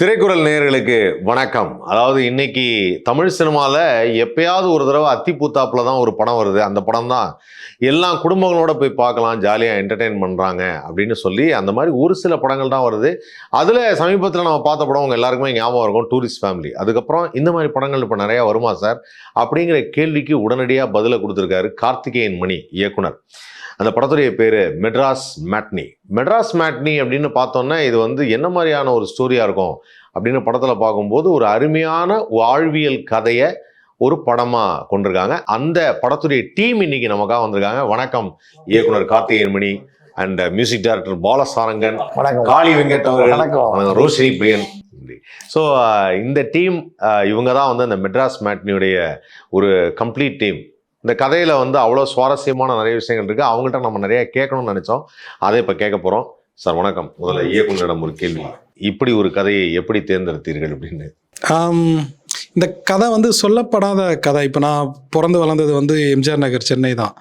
திரைக்குறள் நேயர்களுக்கு வணக்கம். அதாவது இன்னைக்கு தமிழ் சினிமாவில் எப்பயாவது ஒரு தடவை அத்திப்பூத்தாப்புல தான் ஒரு படம் வருது. அந்த படம் தான் எல்லா குடும்பங்களோட போய் பார்க்கலாம் ஜாலியாக என்டர்டெயின் பண்ணுறாங்க அப்படின்னு சொல்லி அந்த மாதிரி ஒரு சில படங்கள் தான் வருது. அதில் சமீபத்தில் நம்ம பார்த்த படம் உங்கள் எல்லாருக்குமே ஞாபகம் இருக்கும் டூரிஸ்ட் ஃபேமிலி அதுக்கப்புறம் இந்த மாதிரி படங்கள் இப்போ நிறையா வருமா சார் அப்படிங்கிற கேள்விக்கு உடனடியாக பதிலை கொடுத்துருக்காரு கார்த்திகேயன் மணி இயக்குனர். அந்த படத்துடைய பேர் மெட்ராஸ் மேட்னி. மெட்ராஸ் மேட்னி அப்படின்னு பார்த்தோன்னா இது வந்து என்ன மாதிரியான ஒரு ஸ்டோரியாக இருக்கும் அப்படின்னு படத்தில் பார்க்கும்போது ஒரு அருமையான வாழ்வியல் கதையை ஒரு படமாக கொண்டிருக்காங்க. அந்த படத்துடைய டீம் இன்னைக்கு நமக்காக வந்திருக்காங்க. வணக்கம் இயக்குனர் Karthikeyan Mani and music director Balasarangan Kali Venkat அவர்கள் ரோஷினி பிரியன். ஸோ இந்த டீம் இவங்க தான் வந்து அந்த மெட்ராஸ் மேட்னியுடைய ஒரு கம்ப்ளீட் டீம் இந்த கதையில் வந்து அவ்வளோ சுவாரஸ்யமான நிறைய விஷயங்கள் இருக்குது அவங்கள்ட்ட நம்ம நிறைய கேட்கணும்னு நினச்சோம். அதை இப்போ கேட்க போகிறோம் சார் வணக்கம். முதல்ல இயக்குனரிடம் ஒரு கேள்வி. இப்படி ஒரு கதையை எப்படி தேர்ந்தெடுத்தீர்கள் அப்படின்னு? இந்த கதை வந்து சொல்லப்படாத கதை. இப்போ நான் பிறந்து வளர்ந்தது வந்து எம்ஜிஆர் நகர் சென்னை தான்.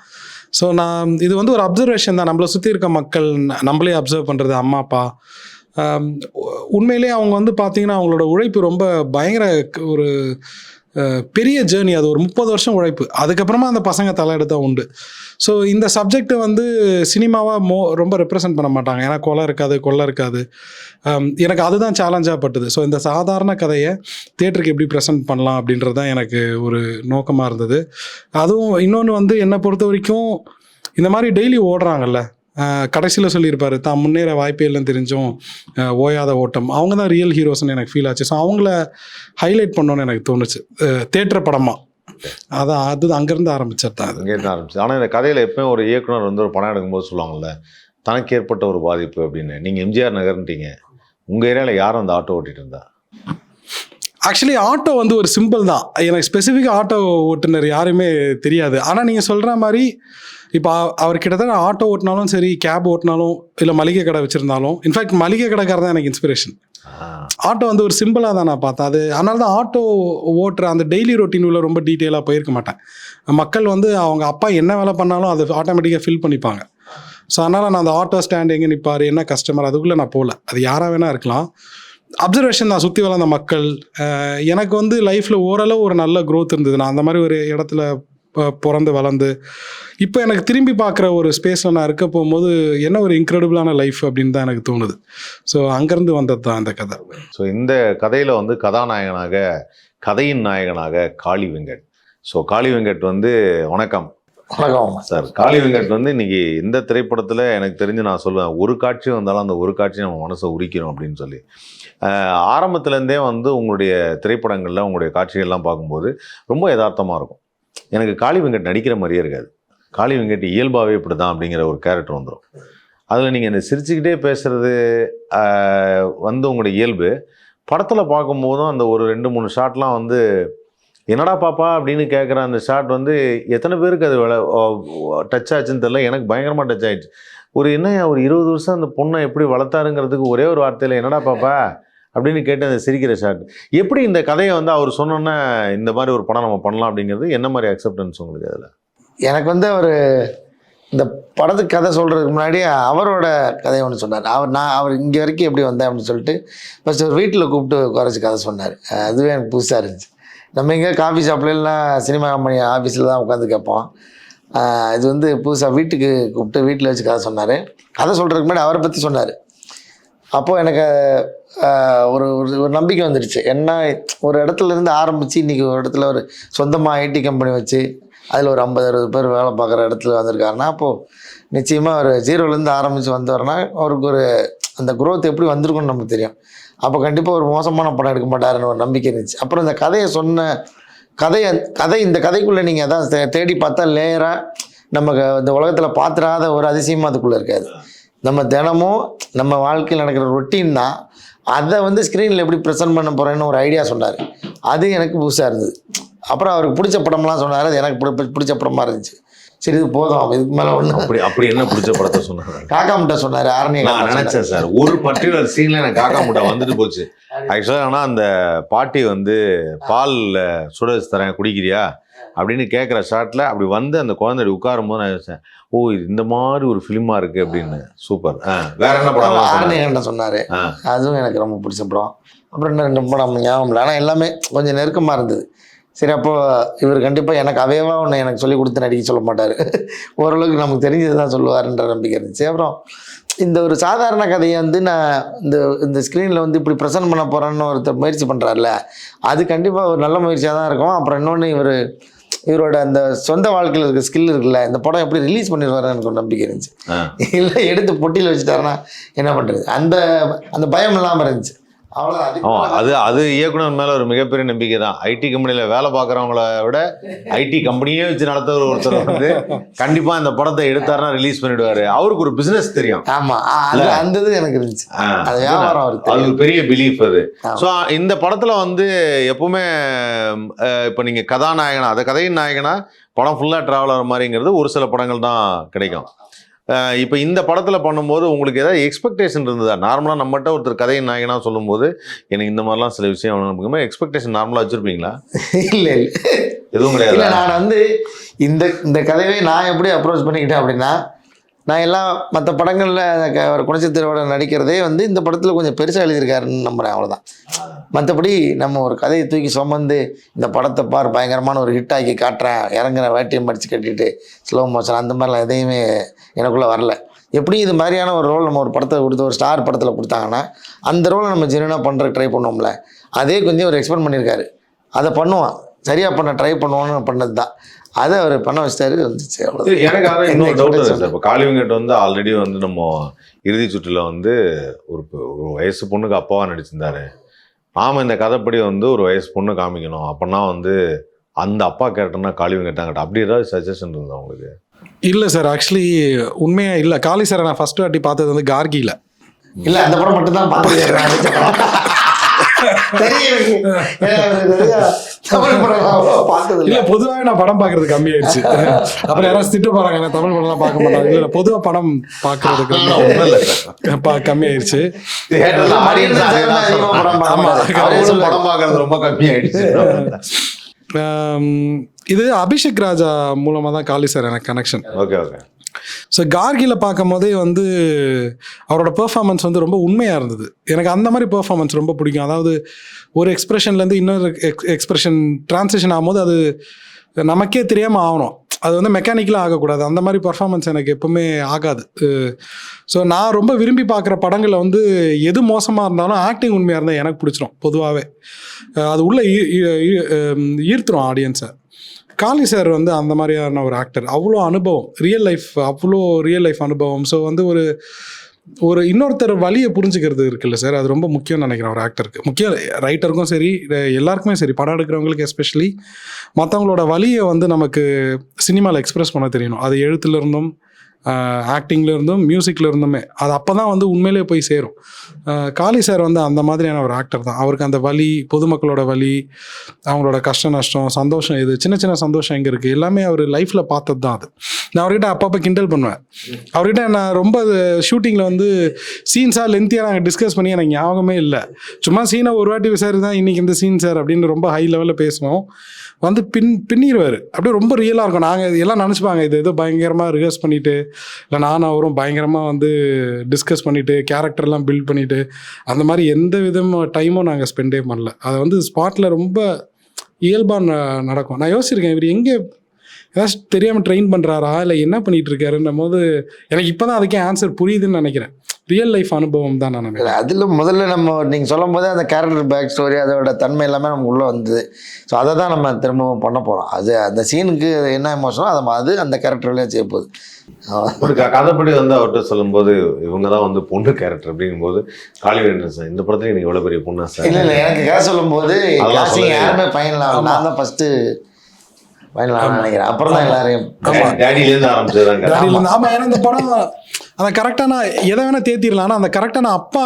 ஸோ நான் இது வந்து ஒரு அப்சர்வேஷன் தான். நம்மளை சுற்றி இருக்க மக்கள் நம்மளே அப்சர்வ் பண்ணுறது அம்மா அப்பா. உண்மையிலேயே அவங்க வந்து பார்த்தீங்கன்னா அவங்களோட உழைப்பு ரொம்ப பயங்கர ஒரு பெரிய ஜேர்னி அது ஒரு முப்பது வருஷம் உழைப்பு. அதுக்கப்புறமா அந்த பசங்க எடுத்தால் உண்டு. ஸோ இந்த சப்ஜெக்டை வந்து சினிமாவாக மோ ரொம்ப ரெப்ரசன்ட் பண்ண மாட்டாங்க. ஏன்னா கொலை இருக்காது கொள்ளை இருக்காது. எனக்கு அதுதான் சேலஞ்சாக பட்டுது. ஸோ இந்த சாதாரண கதையை தேட்டருக்கு எப்படி ப்ரெசென்ட் பண்ணலாம் அப்படின்றது தான் எனக்கு ஒரு நோக்கமாக இருந்தது. அதுவும் இன்னொன்று வந்து என்னை பொறுத்த வரைக்கும் இந்த மாதிரி டெய்லி ஓடுறாங்கல்ல கடைசியில் சொல்லியிருப்பாரு தான் முன்னேற வாய்ப்பே இல்லைன்னு தெரிஞ்சும் ஓயாத ஓட்டம். அவங்க தான் ரியல் ஹீரோஸ்னு எனக்கு ஃபீல் ஆச்சு. ஸோ அவங்கள ஹைலைட் பண்ணணும்னு எனக்கு தோணுச்சு. தேட்டர் படமாக அதான் அது அங்கேருந்து ஆரம்பிச்சது தான் அது. ஆரம்பிச்சு ஆனால் இந்த கதையில் எப்பயும் ஒரு இயக்குனர் வந்து ஒரு படம் எடுக்கும்போது சொல்லுவாங்கல்ல தனக்கு ஏற்பட்ட ஒரு பாதிப்பு அப்படின்னு. நீங்கள் எம்ஜிஆர் நகர்ன்ட்டீங்க உங்கள் ஏரியாவில் யாரும் அந்த ஆட்டோ ஓட்டிகிட்டு இருந்தா? ஆக்சுவலி ஆட்டோ வந்து ஒரு சிம்பிள் தான். எனக்கு ஸ்பெசிஃபிக் ஆட்டோ ஓட்டுநர் யாருமே தெரியாது. ஆனால் நீங்கள் சொல்கிற மாதிரி இப்போ அவர் கிட்டத்தட்ட ஆட்டோ ஓட்டினாலும் சரி கேப் ஓட்டினாலும் இல்லை மளிகை கடை வச்சுருந்தாலும் இன்ஃபேக்ட் மளிகை கடைக்காரர் தான் எனக்கு இன்ஸ்பிரேஷன் ஆட்டோ வந்து ஒரு சிம்பிளாக தான் நான் பார்த்தேன். அது அதனால தான் ஆட்டோ ஓட்டுற அந்த டெய்லி ரொட்டீன் உள்ள ரொம்ப டீட்டெயிலாக போயிருக்க மாட்டேன். மக்கள் வந்து அவங்க அப்பா என்ன வேலை பண்ணாலும் அது ஆட்டோமேட்டிக்காக ஃபில் பண்ணிப்பாங்க. ஸோ அதனால் நான் அந்த ஆட்டோ ஸ்டாண்ட் எங்கே நிற்பார் என்ன கஸ்டமர் அதுக்குள்ளே நான் போகல. அது யாராக வேணா இருக்கலாம். அப்சர்வேஷன் தான் சுற்றி வளர்ந்த மக்கள் எனக்கு வந்து லைஃப்பில் ஓரளவு ஒரு நல்ல க்ரோத் இருந்தது. நான் அந்த மாதிரி ஒரு இடத்துல ப- பிறந்து வளர்ந்து இப்போ எனக்கு திரும்பி பார்க்குற ஒரு ஸ்பேஸில் நான் இருக்க போகும்போது என்ன ஒரு இன்க்ரெடிபிளான லைஃப் அப்படின்னு தான் எனக்கு தோணுது. ஸோ அங்கேருந்து வந்தது தான் அந்த கதை. ஸோ இந்த கதையில் வந்து கதாநாயகனாக கதையின் நாயகனாக காளி வெங்கட். ஸோ காளி வெங்கட் வந்து வணக்கம். வணக்கம். சார் காளி வெங்கட் வந்து இன்னைக்கு இந்த திரைப்படத்தில் எனக்கு தெரிஞ்சு நான் சொல்லுவேன் ஒரு காட்சி வந்தாலும் அந்த ஒரு காட்சி நம்ம மனசை உரிக்கிறோம் அப்படின்னு சொல்லி. ஆரம்பத்துலேருந்தே வந்து உங்களுடைய திரைப்படங்களில் உங்களுடைய காட்சிகள்லாம் பார்க்கும்போது ரொம்ப யதார்த்தமாக இருக்கும். எனக்கு காளி வெங்கட் நடிக்கிற மாதிரியே இருக்காது. காளி வெங்கட் இயல்பாகவே இப்படி தான் அப்படிங்கிற ஒரு கேரக்டர் வந்துடும் அதில் நீங்கள் இந்த சிரிச்சுக்கிட்டே பேசுகிறது வந்து உங்களுடைய இயல்பு. படத்தில் பார்க்கும்போதும் அந்த ஒரு ரெண்டு மூணு ஷாட்லாம் வந்து என்னடா பாப்பா அப்படின்னு கேட்குற அந்த ஷாட் வந்து எத்தனை பேருக்கு அது டச் ஆச்சுன்னு தெரியல. எனக்கு பயங்கரமாக டச் ஆகிடுச்சு ஒரு என்ன ஒரு இருபது வருஷம் அந்த பொண்ணை எப்படி வளர்த்தாருங்கிறதுக்கு ஒரே ஒரு வார்த்தையில் என்னடா பாப்பா அப்படின்னு கேட்டு அந்த சிரிக்கிற ஷாட் எப்படி இந்த கதையை வந்து அவர் சொன்னோன்னே இந்த மாதிரி ஒரு படம் நம்ம பண்ணலாம் அப்படிங்கிறது என்ன மாதிரி அக்செப்டன்ஸ் உங்களுக்கு அதில்? எனக்கு வந்து அவர் இந்த படத்துக்கு கதை சொல்கிறதுக்கு முன்னாடி அவரோட கதையை ஒன்று சொன்னார். அவர் நான் அவர் இங்கே வரைக்கும் எப்படி வந்தேன் அப்படின்னு சொல்லிட்டு ஃபஸ்ட் ஒரு வீட்டில் கூப்பிட்டு குறைச்சி கதை சொன்னார். அதுவே எனக்கு புதுசாக இருந்துச்சு. நம்ம எங்கே காஃபி ஷாப்லலாம் சினிமா கம்பெனி ஆஃபீஸில் தான் உட்காந்து கேட்போம். இது வந்து புதுசாக வீட்டுக்கு கூப்பிட்டு வீட்டில் வச்சு கதை சொன்னார். கதை சொல்கிறதுக்கு முன்னாடி அவரை பற்றி சொன்னார். அப்போது எனக்கு ஒரு ஒரு ஒரு நம்பிக்கை வந்துடுச்சு என்ன ஒரு இடத்துல இருந்து ஆரம்பித்து இன்றைக்கி ஒரு இடத்துல ஒரு சொந்தமாக ஐடி கம்பெனி வச்சு அதில் ஒரு ஐம்பது அறுபது பேர் வேலை பார்க்குற இடத்துல வந்திருக்காருன்னா அப்போது நிச்சயமாக ஒரு ஜீரோலேருந்து ஆரம்பித்து வந்தவர்னா அவருக்கு ஒரு அந்த குரோத் எப்படி வந்திருக்குன்னு நமக்கு தெரியும். அப்போ கண்டிப்பாக ஒரு மோசமான படம் எடுக்க மாட்டாருன்னு ஒரு நம்பிக்கை இருந்துச்சு. அப்புறம் இந்த கதையை சொன்ன கதையை கதை இந்த கதைக்குள்ளே நீங்கள் அதான் தேடி பார்த்தா லேயராக நமக்கு இந்த உலகத்தில் பார்த்துறாத ஒரு அதிசயமாக அதுக்குள்ளே இருக்காது. நம்ம தினமும் நம்ம வாழ்க்கையில் நடக்கிற ரொட்டீன் தான். அதை வந்து ஸ்க்ரீனில் எப்படி ப்ரெசென்ட் பண்ண போகிறேன்னு ஒரு ஐடியா சொன்னார். அது எனக்கு புதுசாக இருந்தது. அப்புறம் அவருக்கு பிடிச்ச படம்லாம் சொன்னார். அது எனக்கு பிடி- பிடிச்ச படமாக இருந்துச்சு. சரி இது போதும். இதுக்கு மேலே ஒன்று அப்படி அப்படி என்ன பிடிச்ச படத்தை சொன்னாங்க காக்கா முட்டை சொன்னார் ஆரணிய நான் நினைச்சேன் சார். ஒரு பர்டிகுலர் சீன்ல எனக்கு காக்கா முட்டை வந்துட்டு போச்சு. ஆக்சுவலாக ஆனால் அந்த பாட்டி வந்து பால்ல சுட வச்சு தரேன் குடிக்கிறியா? அப்படின்னு கேட்குற ஷாட்டில் அப்படி வந்து அந்த குழந்தை உட்காரும் போது நான் யோசிச்சேன் ஓ இந்த மாதிரி ஒரு ஃபிலிமா இருக்கு அப்படின்னு. சூப்பர் ஆ வேற என்ன படம் ஆரணியகண்ட சொன்னார்? ஆ. அதுவும் எனக்கு ரொம்ப பிடிச்ச படம். அப்புறம் இன்னும் ரெண்டு படம் ஞாபகம் இல்லை. ஆனால் எல்லாமே கொஞ்சம் நெருக்கமாக இருந்தது. சரி அப்போ இவர் கண்டிப்பாக எனக்கு அவையவா ஒன்று எனக்கு சொல்லி கொடுத்து நடிக்க சொல்ல மாட்டார். ஓரளவுக்கு நமக்கு தெரிஞ்சது தான் சொல்லுவாருன்ற நம்பிக்கை இருந்துச்சு. அப்புறம் இந்த ஒரு சாதாரண கதையை வந்து நான் இந்த இந்த ஸ்க்ரீனில் வந்து இப்படி ப்ரெசென்ட் பண்ண போகிறேன்னு ஒருத்தர் முயற்சி பண்ணுறாருல அது கண்டிப்பாக ஒரு நல்ல முயற்சியாக தான் இருக்கும். அப்புறம் இன்னொன்று இவர் இவரோட அந்த சொந்த வாழ்க்கையில் இருக்க ஸ்கில் இருக்குல்ல இந்த படம் எப்படி ரிலீஸ் பண்ணிடுவாருன்னு எனக்கு ஒரு நம்பிக்கை இருந்துச்சு. இல்லை எடுத்து பொட்டியில் வச்சுட்டாருன்னா என்ன பண்ணுறது அந்த அந்த பயம் இல்லாமல் இருந்துச்சு. அது அது இயக்குனர் மேல ஒரு மிகப்பெரிய நம்பிக்கை தான். ஐடி கம்பெனில வேலை பார்க்குறவங்கள விட ஐடி கம்பெனியே வச்சு நடத்துற ஒருத்தர் வந்து கண்டிப்பா இந்த படத்தை எடுத்தாருன்னா ரிலீஸ் பண்ணிடுவாரு. அவருக்கு ஒரு பிசினஸ் தெரியும். ஆமாம் அந்த இது எனக்கு இருந்துச்சு. அது ஒரு பெரிய பிலீஃப் அது. ஆமா. ஸோ இந்த படத்துல வந்து எப்பவுமே இப்போ நீங்க கதாநாயகனா அந்த கதையின் நாயகனா படம் ஃபுல்லா டிராவல் ஆகிற மாதிரிங்கிறது ஒரு சில படங்கள் தான் கிடைக்கும். இப்போ இந்த படத்துல பண்ணும்போது உங்களுக்கு ஏதாவது எக்ஸ்பெக்டேஷன் இருந்ததா? நார்மலா நம்மகிட்ட ஒருத்தர் கதையின் நாயகனா சொல்லும்போது எனக்கு இந்த மாதிரிலாம் சில விஷயம் எக்ஸ்பெக்டேஷன் நார்மலா வச்சிருப்பீங்களா? இல்லை இல்லை. எதுவும் கிடையாது? நான் வந்து இந்த இந்த கதையை நான் எப்படி அப்ரோச் பண்ணிக்கிட்டேன் அப்படின்னா நான் எல்லாம் மற்ற படங்களில் ஒரு குணச்சித்திரோட நடிக்கிறதே வந்து இந்த படத்தில் கொஞ்சம் பெருசாக எழுதியிருக்காருன்னு நம்புகிறேன் அவ்வளோதான் மற்றபடி நம்ம ஒரு கதையை தூக்கி சுமந்து இந்த படத்தை பார் பயங்கரமான ஒரு ஹிட் ஆக்கி காட்டுறேன் இறங்குற வேட்டியம் படித்து கட்டிட்டு ஸ்லோ மோஷன் அந்த மாதிரிலாம் எதையுமே எனக்குள்ளே வரல. எப்படி இது மாதிரியான ஒரு ரோல் நம்ம ஒரு படத்தை கொடுத்து ஒரு ஸ்டார் படத்தில் கொடுத்தாங்கன்னா அந்த ரோலை நம்ம ஜெனுவனாக பண்ணுறதுக்கு ட்ரை பண்ணுவோம்ல. அதே கொஞ்சம் ஒரு எக்ஸ்பெக்ட் பண்ணியிருக்காரு. அதை பண்ணுவான். சரியாக பண்ண ட்ரை பண்ணுவோன்னு பண்ணது தான் அதை அவர் பண்ண வச்சிட்டாரு வந்துச்சு. எனக்கு இன்னொரு டவுட்? சார் இப்போ காளிவெங்கட் வந்து ஆல்ரெடி வந்து நம்ம இறுதி சுற்றுல வந்து ஒரு ஒரு வயசு பொண்ணுக்கு அப்பாவா நடிச்சிருந்தாரு. நாம இந்த கதைப்படி வந்து ஒரு வயசு பொண்ணு காமிக்கணும். அப்பன்னா வந்து அந்த அப்பா கேரக்டர்னா காளிவெங்கட்டாங்கிட்ட அப்படி ஏதாவது சஜஷன் இருந்தா உங்களுக்கு? இல்லை சார் ஆக்சுவலி உண்மையாக இல்லை. காளி சாரை நான் ஃபர்ஸ்ட் வாட்டி பார்த்தது வந்து கார்கியில் இல்லை அந்த படம் மட்டும்தான் பார்த்துருக்கேன். தமிழ் படம் பார்த்தது இல்ல பொதுவாக நான் படம் பார்க்கறது கம்மியாயிருச்சு அப்புறம் யாராவது திட்டு போறாங்க நான் தமிழ் படம்லாம் பார்க்க மாட்டாங்க இல்ல பொதுவா படம் பார்க்கறதுக்கு ஒன்றும் இல்லை சார் பா- கம்மியாயிருச்சு படம். படம் பார்க்கறது ரொம்ப கம்மியாயிடுச்சு. இது அபிஷேக் ராஜா மூலமா தான் காளி சார் எனக்கு கனெக்ஷன் ஓகே ஓகே. ஸோ கார்கில பார்க்கும் போதே வந்து அவரோட பெர்ஃபார்மன்ஸ் வந்து ரொம்ப உண்மையாக இருந்தது. எனக்கு அந்த மாதிரி பெர்ஃபார்மன்ஸ் ரொம்ப பிடிக்கும். அதாவது ஒரு எக்ஸ்பிரஷன்லேருந்து இன்னொரு எக்ஸ் எக்ஸ்பிரஷன் ட்ரான்ஸ்லேஷன் ஆகும்போது அது நமக்கே தெரியாமல் ஆகணும். அது வந்து மெக்கானிக்கலாக ஆகக்கூடாது. அந்த மாதிரி பர்ஃபார்மன்ஸ் எனக்கு எப்பவுமே ஆகாது. ஸோ நான் ரொம்ப விரும்பி பார்க்குற படங்களில் வந்து எது மோசமாக இருந்தாலும் ஆக்டிங் உண்மையாக இருந்தால் எனக்கு பிடிச்சிரும் பொதுவாகவே அது உள்ள ஈ- ஈர்த்துரும் ஆடியன்ஸை காளி சார் வந்து அந்த மாதிரியான ஒரு ஆக்டர் அவ்வளோ அனுபவம். ரியல் லைஃப் அவ்வளோ ரியல் லைஃப் அனுபவம். ஸோ வந்து ஒரு ஒரு இன்னொருத்தர் வழியை புரிஞ்சுக்கிறது இருக்குல்ல சார். அது ரொம்ப முக்கியம்னு நினைக்கிறேன் ஒரு ஆக்டருக்கு முக்கியம் ரைட்டருக்கும் சரி எல்லாருக்குமே சரி. படம் எடுக்கிறவங்களுக்கு எஸ்பெஷலி மற்றவங்களோட வழியை வந்து நமக்கு சினிமாவில் எக்ஸ்பிரஸ் பண்ண தெரியணும். அது எழுத்துல ஆக்டிங்கில் இருந்தும் மியூசிக்ல இருந்துமே. அது அப்போ தான் வந்து உண்மையிலேயே போய் சேரும். காளி சார் வந்து அந்த மாதிரியான ஒரு ஆக்டர் தான். அவருக்கு அந்த வலி பொதுமக்களோட வலி அவங்களோட கஷ்ட நஷ்டம் சந்தோஷம் இது சின்ன சின்ன சந்தோஷம் எங்கே இருக்குது எல்லாமே அவர் லைஃப்பில் பார்த்தது தான் அது. நான் அவர்கிட்ட அப்பப்போ கிண்டல் பண்ணுவேன். அவர்கிட்ட நான் ரொம்ப ஷூட்டிங்கில் வந்து சீன்ஸாக லென்த்தியாக நாங்கள் டிஸ்கஸ் பண்ணி எனக்கு ஞாபகமே இல்லை. சும்மா சீனை ஒரு வாட்டி விசாரி தான் இன்றைக்கி இந்த சீன் சார் அப்படின்னு ரொம்ப ஹை லெவலில் பேசுவோம். வந்து பின் பின்னிடுவார் அப்படியே ரொம்ப ரியலாக இருக்கும். நாங்கள் எல்லாம் நினச்சிப்பாங்க. இது ஏதோ பயங்கரமாக ரிஹர்ஸ் பண்ணிட்டு இல்லை நானும் அவரும் பயங்கரமாக வந்து டிஸ்கஸ் பண்ணிவிட்டு கேரக்டர்லாம் பில்ட் பண்ணிவிட்டு அந்த மாதிரி எந்த விதமாக டைமும் நாங்கள் ஸ்பெண்டே பண்ணல. அதை வந்து ஸ்பாட்டில் ரொம்ப இயல்பாக நடக்கும். நான் யோசிச்சிருக்கேன் இவர் எங்கே ஏதாச்சும் தெரியாமல் ட்ரெயின் பண்ணுறாரா இல்லை என்ன பண்ணிகிட்டு இருக்காருன்னும் போது எனக்கு இப்போ தான் அதுக்கே ஆன்சர் புரியுதுன்னு நினைக்கிறேன். ரியல் லைஃப் அனுபவம் தான் நான் நினைக்கிறேன். அதில் முதல்ல நம்ம நீங்கள் சொல்லும் போதே அந்த கேரக்டர் பேக் ஸ்டோரி அதோட தன்மை எல்லாமே நமக்கு உள்ளே வந்தது. ஸோ அதை தான் நம்ம திரும்பவும் பண்ண போகிறோம் அது அந்த சீனுக்கு என்ன எமோஷனோ அதை அது அந்த கேரக்டர்லேயே செய்ய போகுது. ஒரு க- கதைப்படி வந்து அவர்கிட்ட சொல்லும்போது இவங்க தான் வந்து பொண்ணு கேரக்டர் அப்படிங்கும்போது காளிவேந்தன் சார் இந்த படத்துல நீங்க எவ்வளவு பெரிய பொண்ணா சார்? இல்லை இல்லை எனக்கு கதை சொல்லும்போது யாருமே ஃபைனல் ஆகல நான் தான் ஃபஸ்ட்டு நினைக்கிறேன். அப்புறம் தான் எல்லாரையும் ஏன்னா இந்த படம் அந்த கரெக்டாக நான் எதை வேணால் தேத்திடலாம் ஆனால் அந்த கரெக்டாக நான் அப்பா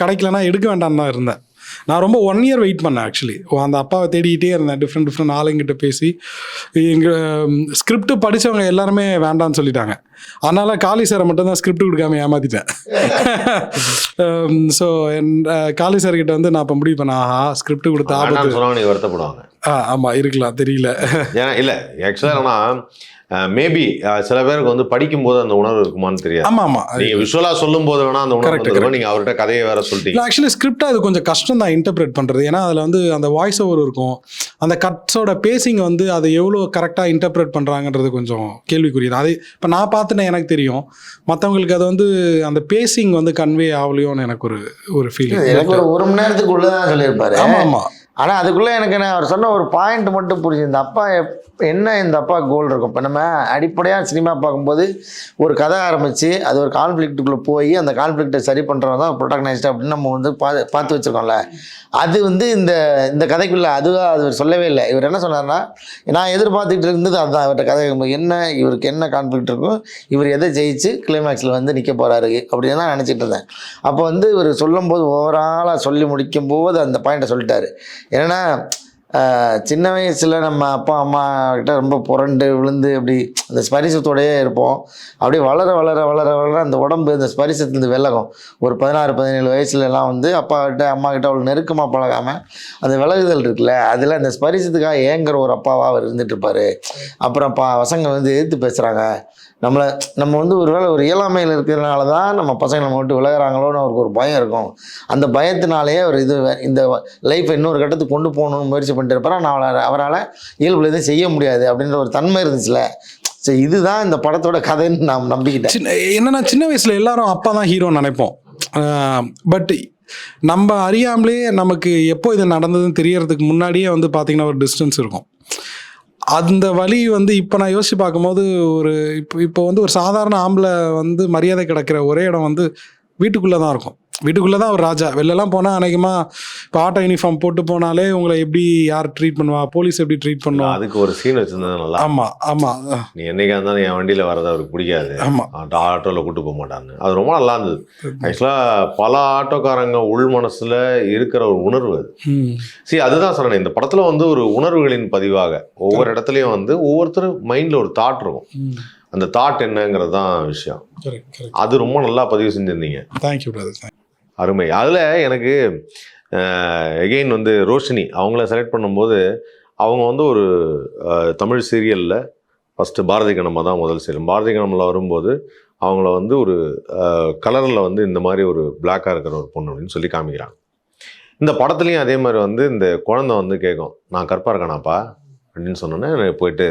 கிடைக்கலனா எடுக்க வேண்டாம்னு தான் இருந்தேன். நான் ரொம்ப ஒன் இயர் வெயிட் பண்ணேன் ஆக்சுவலி அந்த அப்பாவை தேடிக்கிட்டே இருந்தேன். டிஃப்ரெண்ட் டிஃப்ரெண்ட் ஆளுங்கிட்ட பேசி. எங்கள் ஸ்கிரிப்ட் படித்தவங்க எல்லாருமே வேண்டாம்னு சொல்லிட்டாங்க. அதனால காளி சாரை மட்டும் தான் ஸ்கிரிப்ட் கொடுக்காம ஏமாத்திட்டேன். ஸோ என் காளி சார் கிட்ட வந்து நான் இப்போ முடிவு பண்ணேன் ஆஹா ஸ்கிரிப்ட் கொடுத்த ஆபத்து. வருத்தப்படுவாங்க. ஆ ஆமா இருக்கலாம் தெரியல. ஏன்னா இல்லை ஆக்சுவலாக ஆனால் மேபி சில பேருக்கு வந்து படிக்கும்போது அந்த உணர்வு இருக்குமான்னு தெரியாது. ஆமா ஆமா. நீங்க விஷுவலா சொல்லும் போது வேணா அந்த உணர்வு Correct, வந்துருக்கும். நீங்க அவர்கிட்ட கதையை வேற சொல்லிட்டீங்க. ஆக்சுவலி ஸ்கிரிப்டாக அது கொஞ்சம் கஷ்டம் தான் இன்டர்பிரேட் பண்ணுறது ஏன்னா அதில் வந்து அந்த வாய்ஸ் ஓவர் இருக்கும். அந்த கட்ஸோட பேசிங் வந்து அதை எவ்வளோ கரெக்டாக இன்டர்பிரேட் பண்ணுறாங்கன்றது கொஞ்சம் கேள்விக்குரியது அது இப்போ நான் பார்த்துட்டேன் எனக்கு தெரியும். மற்றவங்களுக்கு அது வந்து அந்த பேசிங் வந்து கன்வே ஆகலையோன்னு எனக்கு ஒரு ஒரு ஃபீலிங் எனக்கு ஒரு ஒரு மணி நேரத்துக்குள்ள தான் சொல்லியிருப்பாரு. ஆமாம் ஆமாம் ஆனால் அதுக்குள்ளே எனக்கு நான் அவர் சொன்ன ஒரு பாயிண்ட் மட்டும் புரிஞ்சு இந்த அப்பா எப்- என்ன இந்த அப்பா கோல் இருக்கும்? இப்போ நம்ம அடிப்படையாக சினிமா பார்க்கும்போது ஒரு கதை ஆரம்பித்து அது ஒரு கான்ஃப்ளிக்ட்டுக்குள்ளே போய் அந்த கான்ஃப்ளிக்ட்டை சரி பண்ணுறவங்க தான் ப்ரொட்டக்னைஸ்ட் அப்படின்னு நம்ம வந்து பார்த்து பார்த்து வச்சுருக்கோம்ல. அது வந்து இந்த இந்த கதைக்குள்ளே அதுவாக அது சொல்லவே இல்லை. இவர் என்ன சொன்னார்னா நான் எதிர்பார்த்துக்கிட்டு இருந்தது அதுதான் இவர்கிட்ட கதை என்ன இவருக்கு என்ன கான்ஃப்ளிக்ட் இருக்கும் இவர் எதை ஜெயிச்சு கிளைமேக்ஸில் வந்து நிற்க போகிறாரு அப்படின்னு தான் நினச்சிட்டு இருந்தேன். அப்போ வந்து இவர் சொல்லும்போது ஓவராலாக சொல்லி முடிக்கும் போது அந்த பாயிண்ட்டை சொல்லிட்டாரு. ஏன்னா சின்ன வயசில் நம்ம அப்பா அம்மா கிட்ட ரொம்ப புரண்டு விழுந்து அப்படி அந்த ஸ்பரிசத்தோடயே இருப்போம். அப்படியே வளர வளர வளர வளர அந்த உடம்பு இந்த ஸ்பரிசத்துலேருந்து விலகும். ஒரு பதினாறு பதினேழு வயசுலலாம் வந்து அப்பா கிட்ட அம்மா கிட்ட அவ்வளோ நெருக்கமாக பழகாமல் அந்த விலகுதல் இருக்குல்ல அதில் அந்த ஸ்பரிசத்துக்காக ஏங்குற ஒரு அப்பாவாக அவர் இருந்துட்டு இருப்பாரு. அப்புறம் பா வசங்க வந்து எதிர்த்து பேசுகிறாங்க நம்மளை நம்ம வந்து ஒருவேளை ஒரு இயலாமையில் இருக்கிறதுனால தான் நம்ம பசங்க நம்ம விட்டு விலகிறாங்களோன்னு அவருக்கு ஒரு பயம் இருக்கும். அந்த பயத்தினாலேயே அவர் இது இந்த லைஃப்பை இன்னொரு கட்டத்துக்கு கொண்டு போகணும்னு முயற்சி பண்ணிட்டு இருப்பார். நான் அவரால் இயல்புல எதுவும் செய்ய முடியாது அப்படின்ற ஒரு தன்மை இருந்துச்சுல. சரி இதுதான் இந்த படத்தோட கதைன்னு நான் நம்பிக்கிட்டேன். சின்ன என்னன்னா சின்ன வயசுல எல்லாரும் அப்பா தான் ஹீரோன்னு நினைப்போம். பட் நம்ம அறியாமலே நமக்கு எப்போ இது நடந்ததுன்னு தெரியறதுக்கு முன்னாடியே வந்து பார்த்தீங்கன்னா ஒரு டிஸ்டன்ஸ் இருக்கும். அந்த வழி வந்து இப்போ நான் யோசிச்சு பார்க்கும்போது ஒரு இப்போ இப்போ வந்து ஒரு சாதாரண ஆம்பளை வந்து மரியாதை கிடைக்கிற ஒரே இடம் வந்து வீட்டுக்குள்ளே தான் இருக்கும். வீட்டுக்குள்ளே தான் ஒரு ராஜா. வெளிலலாம் போனால் அநேகமாக இப்போ ஆட்டோ யூனிஃபார்ம் போட்டு போனாலே உங்களை எப்படி யார் ட்ரீட் பண்ணுவா? போலீஸ் எப்படி ட்ரீட் பண்ணுவா? அதுக்கு ஒரு சீன் வச்சிருந்தா நல்லா ஆமாம் ஆமாம் நீ என்னைக்கா இருந்தாலும் என் வண்டியில வரது அவருக்கு பிடிக்காது. ஆமாம் ஆட்டோ ஆட்டோவில் கூட்டு போக மாட்டாங்க அது ரொம்ப நல்லா இருந்தது. ஆக்சுவலாக பல ஆட்டோக்காரங்க உள் மனசுல இருக்கிற ஒரு உணர்வு அது. சரி அதுதான் சொல்றேன் இந்த படத்துல வந்து ஒரு உணர்வுகளின் பதிவாக ஒவ்வொரு இடத்துலையும் வந்து ஒவ்வொருத்தரும் மைண்ட்ல ஒரு தாட் இருக்கும். அந்த தாட் என்னங்கிறது தான் விஷயம். அது ரொம்ப நல்லா பதிவு செஞ்சிருந்தீங்க. தேங்க்யூ பிரதர் அருமை. அதில் எனக்கு எகெயின் வந்து ரோஷினி அவங்கள செலக்ட் பண்ணும்போது அவங்க வந்து ஒரு தமிழ் சீரியலில் ஃபஸ்ட்டு பாரதி கணமா தான் முதல் சீரியல் பாரதி கணமில் வரும்போது அவங்கள வந்து ஒரு கலரில் வந்து இந்த மாதிரி ஒரு பிளாக்காக இருக்கிற ஒரு பொண்ணு அப்படின்னு சொல்லி காமிக்கிறாங்க. இந்த படத்துலையும் அதே மாதிரி வந்து இந்த குழந்தை வந்து கேட்கும் நான் கற்பாக இருக்கானாப்பா? அப்படின்னு சொன்னோன்னே போயிட்டு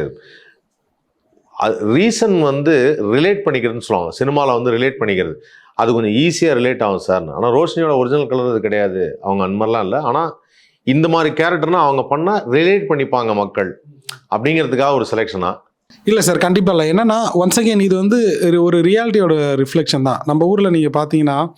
ரீசன் வந்து ரிலேட் பண்ணிக்கிறதுன்னு சொல்லுவாங்க. சினிமாவில் வந்து ரிலேட் பண்ணிக்கிறது. அது கொஞ்சம் ஈஸியாக ரிலேட் ஆகும் சார் ஆனால் ரோஷினியோட ஒரிஜினல் கலர் அது கிடையாது. அவங்க அந்த மாதிரிலாம் இல்லை. ஆனால் இந்த மாதிரி கேரக்டர்னா அவங்க பண்ணால் ரிலேட் பண்ணிப்பாங்க மக்கள். அப்படிங்கிறதுக்காக ஒரு செலெக்ஷனாக இல்லை சார் கண்டிப்பாக இல்லை. என்னென்னா ஒன்ஸ் அகேன் இது வந்து ஒரு- ரியாலிட்டியோட ரிஃப்ளெக்ஷன் தான். நம்ம ஊரில் நீங்கள் பார்த்தீங்கன்னா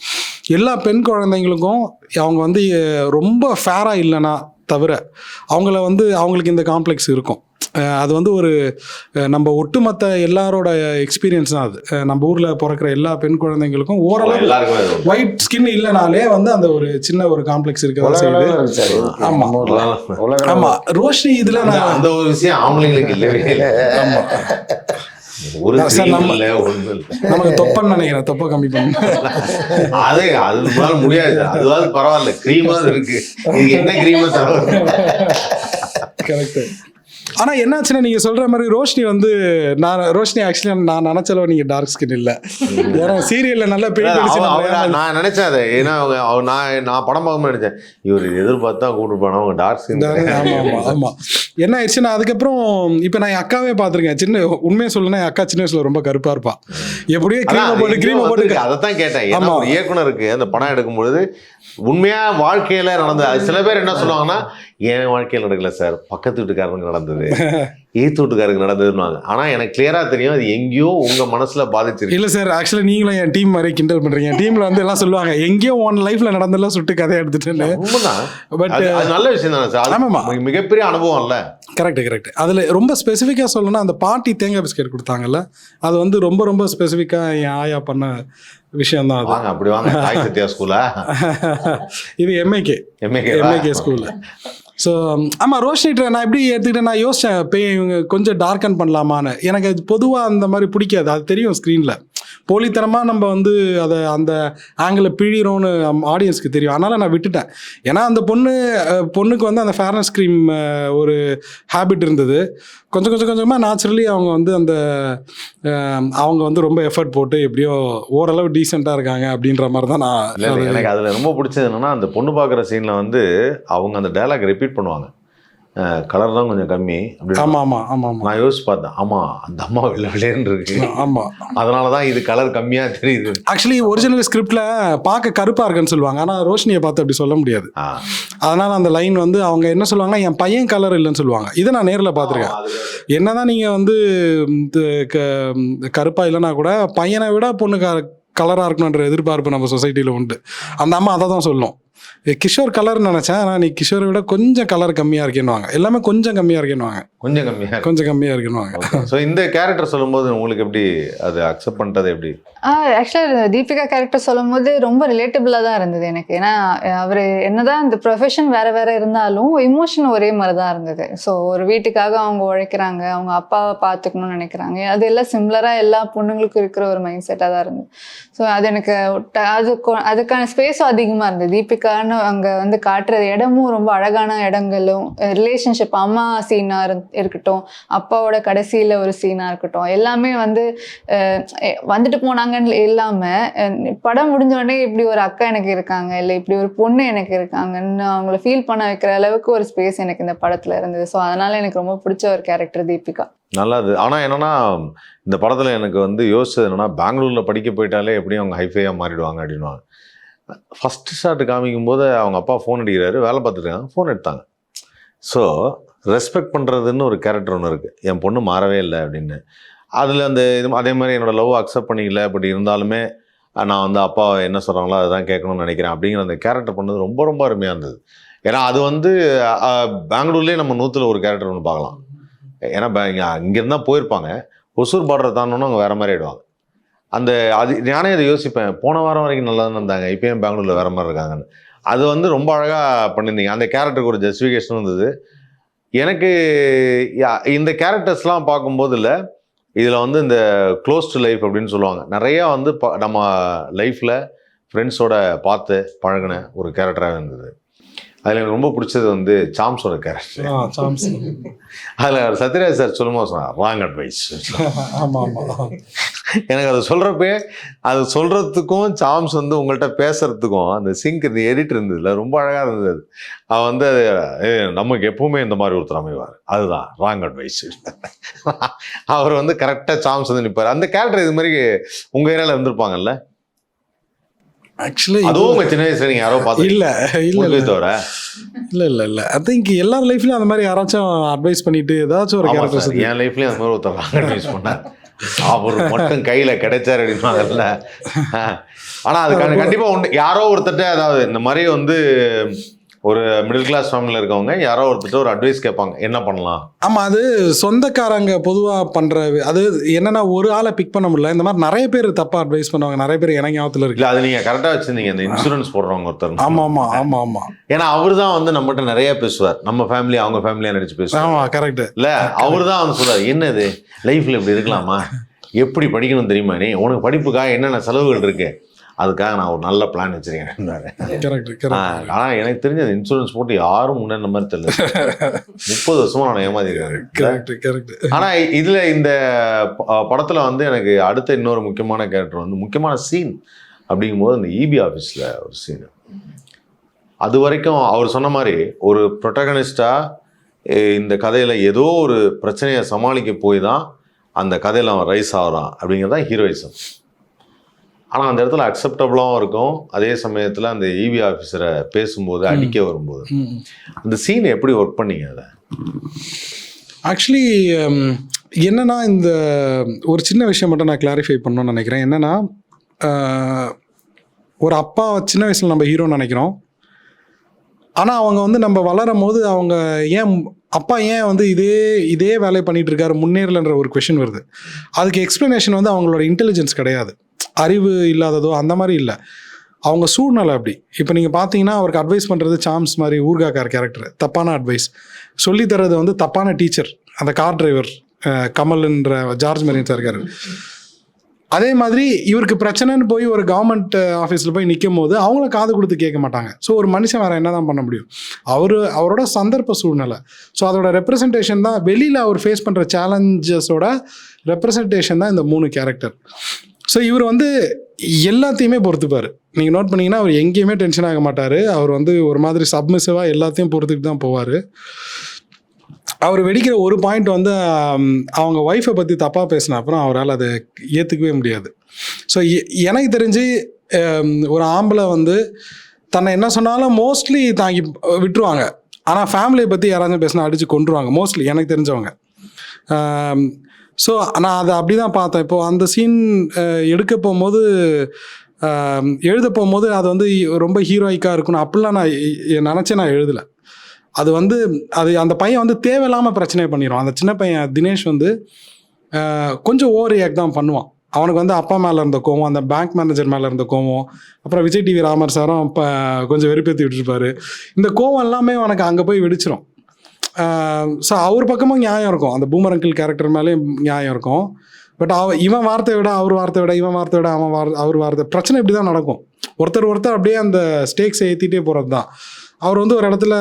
எல்லா பெண் குழந்தைங்களுக்கும் அவங்க வந்து ரொம்ப ஃபேராக இல்லைன்னா தவிர அவங்கள வந்து அவங்களுக்கு இந்த காம்ப்ளெக்ஸ் இருக்கும். அது வந்து ஒரு நம்ம ஒட்டுமொத்த எல்லாரோட எக்ஸ்பீரியன்ஸ் தான் அது. நம்ம ஊரில் பிறக்கிற எல்லா பெண் குழந்தைங்களுக்கும் ஓரளவு. ஒயிட் ஸ்கின் இல்லைனாலே வந்து அந்த ஒரு சின்ன ஒரு காம்ப்ளெக்ஸ் இருக்க உலக செய்யுது. அளவில் இருக்கு சார். இது. ஆமா. நம்ம ஊர்ல. உலக அளவுல. ஆமா. ரோஷினி இதில் நான் அந்த ஒரு விஷயம் ஆம்பளைங்களுக்கு இல்லவே இல்லை. ஆமா. ஒரு சார், scene நம்ம- இல்லை ஒன்றும் இல்லை. நமக்கு தொப்பன்னு நினைக்கிறேன். தொப்பை கம்மி பண்ணு. அது முடியாது. அதுவாது பரவாயில்ல. க்ரீமாவது இருக்கு. இதுக்கு என்ன க்ரீமா செலவு கரெக்ட் ஆனா என்னாச்சுன்னா நீங்க சொல்ற மாதிரி ரோஷினி வந்து நான் ரோஷினி ஆக்சுவலி நான் நினைச்சளவு நீங்க டார்க் ஸ்கின் இல்ல. ஏன்னா சீரியல்ல நல்லா பெயிண்ட் நான் நினைச்சேன் அதை. ஏன்னா அவங்க அவ- நான் நான் படம் பார்க்கும்போது நினைச்சேன். இவர் எதிர்பார்த்தா போனா அவங்க டார்க் ஸ்கின் ஆமா ஆமா ஆமா. என்ன ஆயிடுச்சுன்னா அதுக்கப்புறம் இப்ப நான் என் அக்காவே பார்த்திருக்கேன். சின்ன உண்மையை சொல்லணும்னா என் அக்கா சின்ன வயசுல ரொம்ப கருப்பா இருப்பா. எப்படியோ கிரீமை போட்டு கிரீமை போட்டு அதைத்தான் கேட்டேன். ஏன்னா இயக்குனருக்கு அந்த படம் எடுக்கும் பொழுது உண்மையா வாழ்க்கையில நடந்தது. சில பேர் என்ன சொல்லுவாங்கன்னா என் வாழ்க்கையில் நடக்கல சார். பக்கத்து வீட்டுக்காரனுக்கு நடந்தது. ஏத்து வீட்டுக்காரருக்கு நடந்ததுன்னு ஆனா எனக்கு கிளியரா தெரியும். அது எங்கேயோ உங்க மனசுல பாதிச்சிருக்கு. இல்ல சார். ஆக்சுவலி நீங்களும் என் டீம் மாதிரி கிண்டல் பண்றீங்க. என் டீம்ல வந்து எல்லாம் சொல்லுவாங்க எங்கேயோ உன் லைஃப்ல நடந்தெல்லாம் சுட்டு கதை எடுத்துட்டேன்னு. உண்மைதான். பட் அது அது நல்ல விஷயம் தானே சார் ஆமாமா. மிக- மிகப்பெரிய அனுபவம் இல்ல. கரெக்ட் கரெக்ட் அதில் ரொம்ப ஸ்பெசிஃபிக்காக சொல்லணும்னா அந்த பாட்டி தேங்காய் பிஸ்கெட் கொடுத்தாங்கல்ல அது வந்து ரொம்ப ரொம்ப ஸ்பெசிஃபிக்காக என் ஆயா பண்ண விஷயம் தான் அது அப்படி வாங்க. தாய் சத்யா ஸ்கூலா இது எம்ஏகே எம்ஏகே எம்ஏகே ஸ்கூலில் ஸோ ஆமாம் ரோஷினிட்ட நான் எப்படி எடுத்துக்கிட்டேன் நான் யோசித்தேன் இப்போ இவங்க கொஞ்சம் டார்க்கன் பண்ணலாமான்னு. எனக்கு அது பொதுவாக அந்த மாதிரி பிடிக்காது. அது தெரியும் ஸ்க்ரீனில் போலித்தனமாக நம்ம வந்து அதை அந்த ஆங்கிளை பிழிகிறோன்னு ஆடியன்ஸ்க்கு தெரியும். அதனால் நான் விட்டுட்டேன். ஏன்னா அந்த பொண்ணு பொண்ணுக்கு வந்து அந்த ஃபேர்னஸ் க்ரீம் ஒரு ஹேபிட் இருந்தது. கொஞ்சம் கொஞ்சம் கொஞ்சமாக நேச்சுரலி அவங்க வந்து அந்த அவங்க வந்து ரொம்ப எஃபர்ட் போட்டு எப்படியோ ஓரளவு டீசெண்டாக இருக்காங்க அப்படின்ற மாதிரி தான் நான் எனக்கு அதுல ரொம்ப பிடிச்சது என்னன்னா அந்த பொண்ணு பார்க்குற சீன்ல வந்து அவங்க அந்த டயலாக் ரிப்பீட் பண்ணுவாங்க. கலர் தான் கொஞ்சம் கம்மி. ஆமாம் ஆமாம் ஆமாம் ஆமாம் நான் யோசிச்சு பார்த்தேன். ஆமா அந்த அம்மா வெள்ளை வெள்ளையன்னு இருக்கு. ஆமாம் அதனால தான் இது கலர் கம்மியா தெரியுது. ஆக்சுவலி ஒரிஜினல் ஸ்கிரிப்டில் பார்க்க கருப்பாக இருக்குன்னு சொல்லுவாங்க. ஆனால் ரோஷினியை பார்த்து அப்படி சொல்ல முடியாது. அதனால் அந்த லைன் வந்து அவங்க என்ன சொல்லுவாங்கன்னா என் பையன் கலர் இல்லைன்னு சொல்லுவாங்க. இதை நான் நேரில் பார்த்துருக்கேன். என்னதான் நீங்கள் வந்து இந்த க- கருப்பா இல்லைன்னா கூட பையனை விட பொண்ணு க கலராக இருக்கணுன்ற எதிர்பார்ப்பு நம்ம சொசைட்டியில் உண்டு. அந்த அம்மா அதை தான் சொல்லும் கிஷோர் கலர்னு நினச்சேன். ஆனால் நீ கிஷோரை விட கொஞ்சம் கலர் கம்மியாக இருக்கேன்னுவாங்க. எல்லாமே கொஞ்சம் கம்மியாக இருக்கேன்னுவாங்க. கொஞ்சம் கம்மியா இருக்கு. கொஞ்சம் கம்மியாக இருக்கேன்னுவாங்க. ஸோ இந்த கேரக்டர் சொல்லும்போது உங்களுக்கு எப்படி அது அக்செப்ட் பண்ணிட்டது எப்படி? ஆக்சுவலாக தீபிகா கேரக்டர் சொல்லும் போது ரொம்ப ரிலேட்டபிளாக தான் இருந்தது எனக்கு. ஏன்னா அவர் என்னதான் இந்த ப்ரொஃபஷன் வேற வேற இருந்தாலும் இமோஷன் ஒரே மாதிரி தான் இருந்தது. ஸோ ஒரு வீட்டுக்காக அவங்க உழைக்கிறாங்க அவங்க அப்பாவை பார்த்துக்கணும்னு நினைக்கிறாங்க. அது எல்லாம் சிம்லராக எல்லா பொண்ணுங்களுக்கும் இருக்கிற ஒரு மைண்ட் செட்டாக தான் இருந்தது. ஸோ அது எனக்கு அது அதுக்கான ஸ்பேஸும் அதிகமாக இருந்தது. அழகான அங்கே வந்து காட்டுற இடமும் ரொம்ப அழகான இடங்களும் ரிலேஷன்ஷிப் அம்மா சீனாக இருக்கட்டும் அப்பாவோட கடைசியில் ஒரு சீனாக இருக்கட்டும் எல்லாமே வந்து வந்துட்டு போனாங்கன்னு இல்லாமல் படம் முடிஞ்சோடனே இப்படி ஒரு அக்கா எனக்கு இருக்காங்க இல்லை இப்படி ஒரு பொண்ணு எனக்கு இருக்காங்கன்னு அவங்கள ஃபீல் பண்ண வைக்கிற அளவுக்கு ஒரு ஸ்பேஸ் எனக்கு இந்த படத்தில் இருந்தது. ஸோ அதனால் எனக்கு ரொம்ப பிடிச்ச ஒரு கேரக்டர் தீபிகா. நல்லது. ஆனால் என்னென்னா இந்த படத்தில் எனக்கு வந்து யோசிச்சது என்னென்னா பெங்களூரில் படிக்க போயிட்டாலே எப்படியும் அவங்க ஹைஃபையாக மாறிடுவாங்க அப்படின்வாங்க ஃபஸ்ட்டு ஷாட் காமிக்கும் போது அவங்க அப்பா ஃபோன் அடிக்கிறாரு வேலை பார்த்துட்டுருக்காங்க ஃபோன் எடுத்தாங்க. ஸோ ரெஸ்பெக்ட் பண்ணுறதுன்னு ஒரு கேரக்டர் ஒன்று இருக்குது என் பொண்ணு மாறவே இல்லை அப்படின்னு. அதில் அந்த இது அதே மாதிரி என்னோடய லவ் அக்செப்ட் பண்ணிக்கல பட் இருந்தாலுமே நான் வந்து அப்பா என்ன சொல்கிறாங்களோ அதுதான் கேட்கணும்னு நினைக்கிறேன் அப்படிங்கிற அந்த கேரக்டர் பண்ணது ரொம்ப ரொம்ப அருமையாக இருந்தது. ஏன்னா அது வந்து பெங்களூர்லேயே நம்ம நூற்றில் ஒரு கேரக்டர் ஒன்று பார்க்கலாம். ஏன்னா இங்கேருந்து தான் போயிருப்பாங்க. ஒசூர் பார்டரை தாண்டோன்னு அவங்க வேறு மாதிரி ஆயிடுவாங்க. அந்த அது நானே அதை யோசிப்பேன். போன வாரம் வரைக்கும் நல்லா தான் இருந்தாங்க. இப்போயும் பெங்களூரில் வேறு மாதிரி இருக்காங்கன்னு. அது வந்து ரொம்ப அழகாக பண்ணியிருந்தீங்க. அந்த கேரக்டருக்கு ஒரு ஜஸ்டிஃபிகேஷன் இருந்தது. எனக்கு யா- இந்த கேரக்டர்ஸ்லாம் பார்க்கும்போது இல்லை இதில் வந்து இந்த க்ளோஸ் டு லைஃப் அப்படின்னு சொல்லுவாங்க. நிறையா வந்து ப- நம்ம லைஃப்பில் ஃப்ரெண்ட்ஸோட பார்த்து பழகின ஒரு கேரக்டராக இருந்தது. அதில் எனக்கு ரொம்ப பிடிச்சது வந்து சாம்ஸோட கேரக்டர் சாம்ஸ் அதில் சத்யராஜ் சார் சொல்லும்போது சொன்னார் ராங் அட்வைஸ் ஆமாம் ஆமாம் எனக்கு அதை சொல்கிறப்பே அது சொல்கிறதுக்கும் சாம்ஸ் வந்து உங்கள்கிட்ட பேசுறதுக்கும் அந்த சிங்க் இந்த எடிட் இருந்ததுல ரொம்ப அழகாக இருந்தது. அவன் வந்து அது "ஏய், நமக்கு எப்பவுமே இந்த மாதிரி ஒருத்தர் அமைவார். அதுதான் ராங் அட்வைஸ் அவர் வந்து கரெக்டாக சாம்ஸ் வந்து நிற்பார் அந்த கேரக்டர் இது மாதிரி உங்கள் ஏரியாவில் இருந்திருப்பாங்கல்ல? ஆக்சுவலி அதுவும் உங்கள் சின்ன வயசுல நீங்கள் யாரோ பார்த்து இல்ல இல்ல தவிர இல்ல இல்ல இல்ல. ஐ திங்க் எல்லார் லைஃப்லயும் அந்த மாதிரி யாராச்சும் அட்வைஸ் பண்ணிட்டு ஏதாச்சும் ஒரு ஆமா கேரக்டர் சார். என் லைஃப்லயும் அந்த மாதிரி ஒருத்தர் அட்வைஸ் பண்ணார். அவர் மட்டும் கையில கிடைச்சார் அப்படின்னாங்கல்ல ஆனா அதுக்கான கண்டிப்பா உண்டு. யாரோ ஒருத்தர்ட்ட அதாவது இந்த மாதிரி வந்து ஒரு மிடில் கிளாஸ் ஃபேமிலியில் இருக்கவங்க யாரோ ஒருத்தர்ட்ட ஒரு அட்வைஸ் கேட்பாங்க என்ன பண்ணலாம்? ஆமா அது சொந்தக்காரங்க பொதுவா பண்ற வி- அது என்னன்னா ஒரு ஆளை பிக் பண்ண முடியல. இந்த மாதிரி நிறைய பேர் தப்பா அட்வைஸ் பண்ணுவாங்க. நிறைய பேர் எனக்கு ஞாபகத்துல இருக்கு. இல்ல அது நீங்க கரெக்டா வச்சிருந்தீங்க. இந்த இன்சூரன்ஸ் போடுறவங்க ஒருத்தர். ஆமா ஆமா ஆமா ஆமா. ஏன்னா அவர் தான் வந்து நம்மகிட்ட நிறைய பேசுவார். நம்ம ஃபேமிலி அவங்க ஃபேமிலியா நினைச்சு பேசுவார். ஆமா கரெக்ட் இல்ல அவர் தான் வந்து சொல்றாரு என்னது? லைஃப்ல இப்படி இருக்கலாமா? எப்படி படிக்கணும் தெரியுமா நீ? உனக்கு படிப்புக்காக என்னென்ன செலவுகள் இருக்கு? அதுக்காக நான் ஒரு நல்ல பிளான் வச்சிருக்கேன் கரெக்ட் கரெக்ட் ஆனா எனக்கு தெரிஞ்ச அந்த இன்சூரன்ஸ் போட்டு யாரும் முன்னேற மாதிரி தெரியல. முப்பது வருஷமா நான் ஏமாத்திருக்கேன் கரெக்ட் கரெக்ட் ஆனா இதுல இந்த படத்துல வந்து எனக்கு அடுத்த இன்னொரு முக்கியமான கேரக்டர் வந்து முக்கியமான சீன் அப்படிங்கும்போது அந்த இபி ஆஃபீஸில் ஒரு சீன் அது வரைக்கும் அவர் சொன்ன மாதிரி ஒரு ப்ரொட்டகனிஸ்டா இந்த கதையில ஏதோ ஒரு பிரச்சனையை சமாளிக்க போய் தான் அந்த கதையில அவன் ரைஸ் ஆகுறான் அப்படிங்கிறது தான் ஹீரோயிசம் ஆனால் அந்த இடத்துல அக்செப்டபுளாகவும் இருக்கும். அதே சமயத்தில் அந்த இபி ஆஃபீஸரை பேசும்போது அடிக்க வரும்போது. அந்த சீன் எப்படி ஒர்க் பண்ணீங்க அதை? ஆக்சுவலி என்னன்னா இந்த ஒரு சின்ன விஷயம் மட்டும் நான் கிளாரிஃபை பண்ணணும்னு நினைக்கிறேன். என்னன்னா ஒரு அப்பா சின்ன வயசில் நம்ம ஹீரோன்னு நினைக்கிறோம். ஆனால் அவங்க வந்து நம்ம வளரும் போது அவங்க ஏன் அப்பா ஏன் வந்து இதே இதே வேலையை பண்ணிட்டு இருக்காரு முன்னேறலன்ற ஒரு கொஷின் வருது. அதுக்கு எக்ஸ்ப்ளனேஷன் வந்து அவங்களோட இன்டெலிஜென்ஸ் கிடையாது. அறிவு இல்லாததோ அந்த மாதிரி இல்லை. அவங்க சூழ்நிலை அப்படி. இப்போ நீங்கள் பார்த்தீங்கன்னா அவருக்கு அட்வைஸ் பண்ணுறது சாம்ஸ் மாதிரி ஊர்காக்கார் கேரக்டர் தப்பான அட்வைஸ் சொல்லித்தரது தர்றது வந்து தப்பான டீச்சர் அந்த கார் டிரைவர் கமல்ன்ற ஜார்ஜ் மரியன் சார் இருக்காரு. அதே மாதிரி இவருக்கு பிரச்சனைன்னு போய் ஒரு கவர்மெண்ட் ஆஃபீஸில் போய் நிற்கும் போது அவங்கள காது கொடுத்து கேட்க மாட்டாங்க. ஸோ ஒரு மனுஷன் வேறு என்ன தான் பண்ண முடியும்? அவர் அவரோட சந்தர்ப்ப சூழ்நிலை. ஸோ அதோட ரெப்ரசன்டேஷன் தான் வெளியில் அவர் ஃபேஸ் பண்ணுற சேலஞ்சஸோட ரெப்ரசன்டேஷன் தான் இந்த மூணு கேரக்டர் ஸோ இவர் வந்து எல்லாத்தையுமே பொறுத்துப்பார். நீங்கள் நோட் பண்ணீங்கன்னா அவர் எங்கேயுமே டென்ஷன் ஆக மாட்டார். அவர் வந்து ஒரு மாதிரி சப்மிசிவாக எல்லாத்தையும் பொறுத்துக்கிட்டு தான் போவார். அவர் வெடிக்கிற ஒரு பாயிண்ட் வந்து அவங்க ஒய்ஃபை பற்றி தப்பாக பேசின அப்புறம் அவரால் அதை ஏற்றுக்கவே முடியாது. ஸோ எனக்கு தெரிஞ்சு ஒரு ஆம்பளை வந்து தன்னை என்ன சொன்னாலும் மோஸ்ட்லி தாங்கி விட்டுருவாங்க. ஆனால் ஃபேமிலியை பற்றி யாராச்சும் பேசினா அடித்து கொண்டுருவாங்க மோஸ்ட்லி எனக்கு தெரிஞ்சவங்க. ஸோ நான் அதை அப்படி தான் பார்த்தேன். இப்போது அந்த சீன் எடுக்க போகும்போது எழுத போகும்போது அது வந்து ரொம்ப ஹீரோயிக்காக இருக்கணும் அப்படிலாம் நான் நினச்சே நான் எழுதலை. அது வந்து அது அந்த பையன் வந்து தேவையில்லாமல் பிரச்சனையை பண்ணிடும் அந்த சின்ன பையன் தினேஷ் வந்து கொஞ்சம் ஓவர் ரியாக்ட் தான் பண்ணுவான். அவனுக்கு வந்து அப்பா மேலே இருந்த கோவம் அந்த பேங்க் மேனேஜர் மேலே இருந்த கோவம் அப்புறம் விஜய் டிவி ராமர் சாரும் இப்போ கொஞ்சம் வெறுப்பேற்றி விட்டுருப்பாரு இந்த கோவம் எல்லாமே அவனுக்கு அங்கே போய் வெடிச்சிரும். ஸோ அவர் பக்கமும் நியாயம் இருக்கும். அந்த பூமர் அங்கிள் கேரக்டர் மேலேயும் நியாயம் இருக்கும். பட் அவ இவன் வார்த்தை விட அவர் வார்த்தை விட இவன் வார்த்தை விட அவன் வார் அவர் வார்த்தை பிரச்சனை இப்படி தான் நடக்கும். ஒருத்தர் ஒருத்தர் அப்படியே அந்த ஸ்டேக்ஸை ஏற்றிட்டே போகிறது தான் அவர் வந்து ஒரு இடத்துல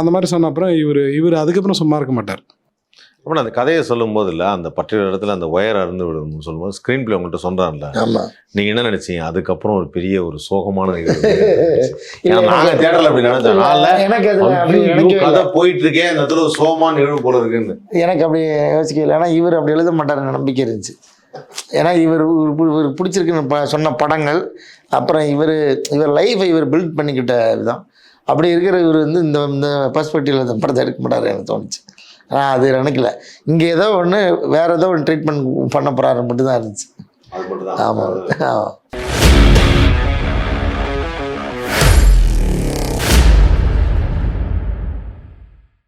அந்த மாதிரி சொன்ன அப்புறம் இவர் இவர் அதுக்கப்புறம் சும்மா இருக்க மாட்டார். அப்புறம் அந்த கதையை சொல்லும் போது இல்லை அந்த பர்டிகுலர் இடத்துல அந்த ஒயர் அறுந்து விடும்னு சொல்லும்போது ஸ்க்ரீன் பிளே உங்கள்கிட்ட சொல்கிறான்ல ஆமாம் நீங்கள் என்ன நினைச்சீங்க? அதுக்கப்புறம் ஒரு பெரிய ஒரு சோகமான நிகழ்வு ஏன்னா நாங்க தேடல அப்படி நினைச்சோம். கதை. போயிட்டு இருக்கே அந்த இடத்துல ஒரு சோகமான நிகழ்வு போல இருக்குன்னு. எனக்கு அப்படி யோசிக்கல ஏன்னா இவர் அப்படி எழுத மாட்டாருன்னு நம்பிக்கை இருந்துச்சு. ஏன்னா இவர் இவர் பிடிச்சிருக்குன்னு சொன்ன படங்கள் அப்புறம் இவர் இவர் லைஃப்பை இவர் பில்ட் பண்ணிக்கிட்ட விதம் அப்படி இருக்கிற இவர் வந்து இந்த இந்த பர்ஸ்பெக்டிவில் இந்த படத்தை எடுக்க மாட்டாரு எனக்கு தோணுச்சு. ஆனால் அது நினைக்கல. இங்கே ஏதோ ஒன்று வேற ஏதோ ஒன்று ட்ரீட்மெண்ட் பண்ண போகிறாரு மட்டும் தான் இருந்துச்சு ஆமாம் ஆமாம்